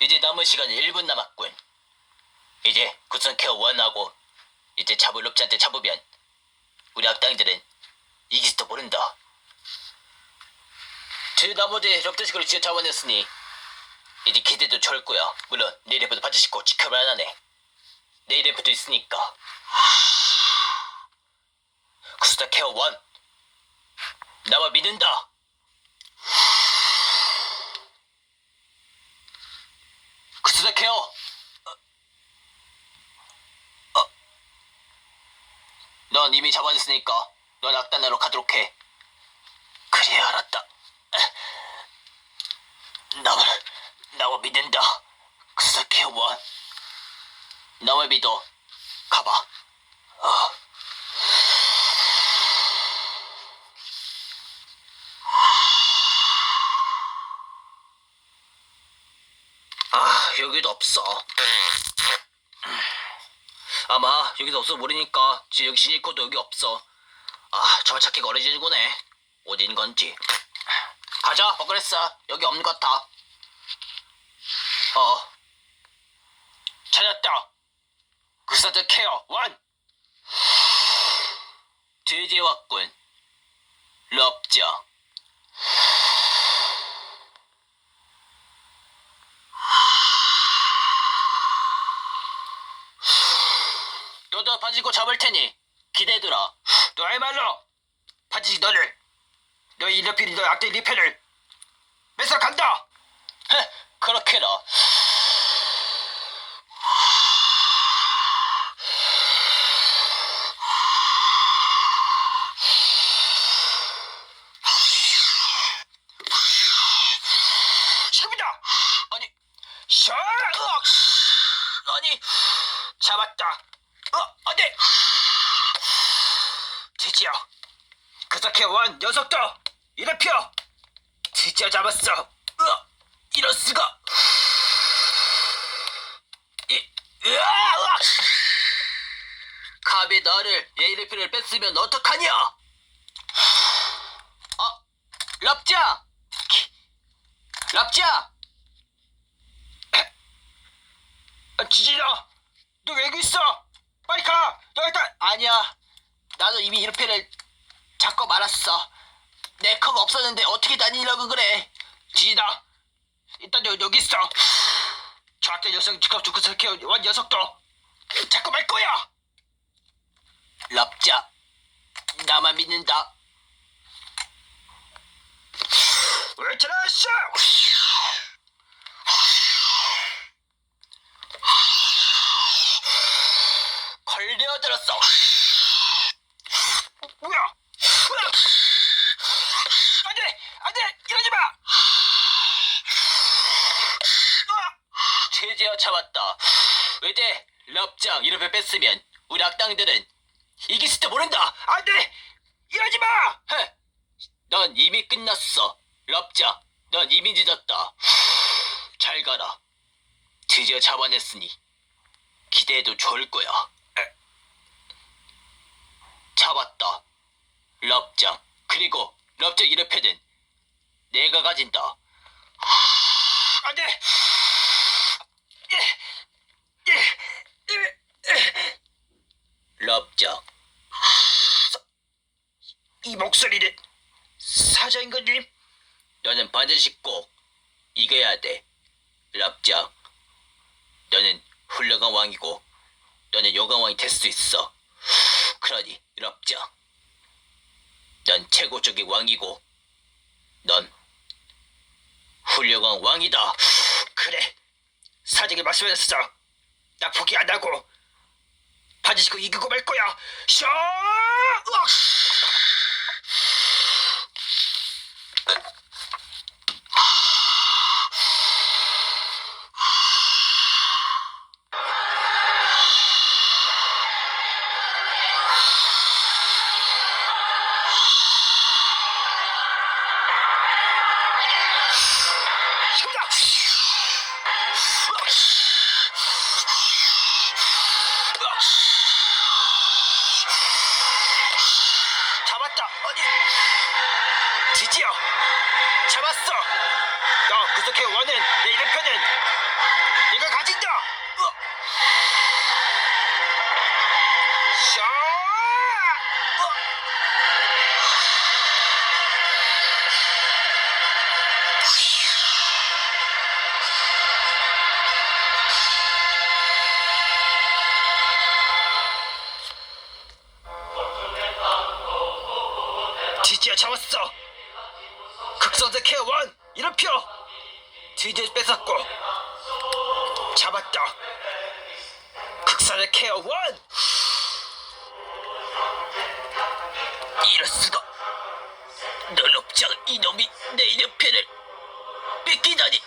이제 남은 시간 1분 남았군. 이제 구성케어 원하고 이제 잡을 롭지한테 잡으면 우리 악당들은 이기지도 모른다. 제 나머지 럽드식으로 지어 자원했으니 이제 기대도 거야. 물론 내일부터 씻고 지켜봐야 하네. 내일부터 있으니까. 구스타 케어 원 나와 믿는다. 케어 어. 어. 넌 이미 잡아냈으니까 넌 악단으로 가도록 해. 그래 알았다. 나와 나와 믿는다. 케어 원 나와 믿어. 가봐. 어. 아, 여기도 없어. 아마 여기도 없어 모르니까 지금 여기 시니코도 여기 없어. 아, 정말 찾기가 어려지는 거네. 어딘 건지. 가자, 버그레스. 여기 없는 것 같아. 어. 찾았다. 구사드 케어 원. 드디어 왔군. 럽자. 바지고 잡을 테니 기대해두라. 너야말로 바지지 너를 너 이리필이 너 악대 리페를 뺏어 간다. 헤, 그렇게라. 잡니다. 아니, 샤, 으악, 아니, 잡았다. 어, 안 돼. 드디어 그렇게 원 녀석도 이래 펴. 드디어 잡았어. 으, 이럴 수가. 이, 으아, 으악. 감히 너를 예이르피를 뺐으면 어떡하냐? 어, 랍자, 랍자. 아, 지진아, 너 왜 여기 있어? 빨리 가. 너 일단 아니야. 나도 이미 이르페를 잡고 말았어. 내 커가 없었는데 어떻게 다니려고 그래? 지진아, 일단 여, 여기 있어. 저 아까 녀석 직업 죽고 저렇게 완 녀석도 잡고 말 거야. 랍자, 나만 믿는다. 왜 저러시? 걸려들었어. 뭐야? 안돼, 안돼, 이러지 마. 드디어 잡았다. 이제 럽장 이름을 뺐으면 우리 악당들은 이기지도 모른다. 안돼, 이러지 마. 헤, 넌 이미 끝났어. 럽장, 넌 이미 늦었다. 잘 가라. 드디어 잡아냈으니 기대해도 좋을 거야. 잡았다. 럽장 그리고 럽장 이름 패는 내가 가진다. 안돼. 럽장 이 목소리는 사자인가님? 너는 반드시 꼭 이겨야 돼. 럽장 너는 훌륭한 왕이고 너는 요강 왕이 될 수 있어. 그러니 럽장 넌 최고적인 왕이고 넌 훌륭한 왕이다. 그래 사직이 말씀하셨어. 나 포기 안 하고 받으시고 이기고 말 거야. 샤! 으악! 내 이름표는 내가 가진다. 어. 샤! 어. 드디어 잡았어. 극성대 케어 원 이름표 드디어 뺏었고 잡았다. 극성대 케어 원 이럴 수가. 넌 않은 이놈이 내 이름표를 뺏기다니.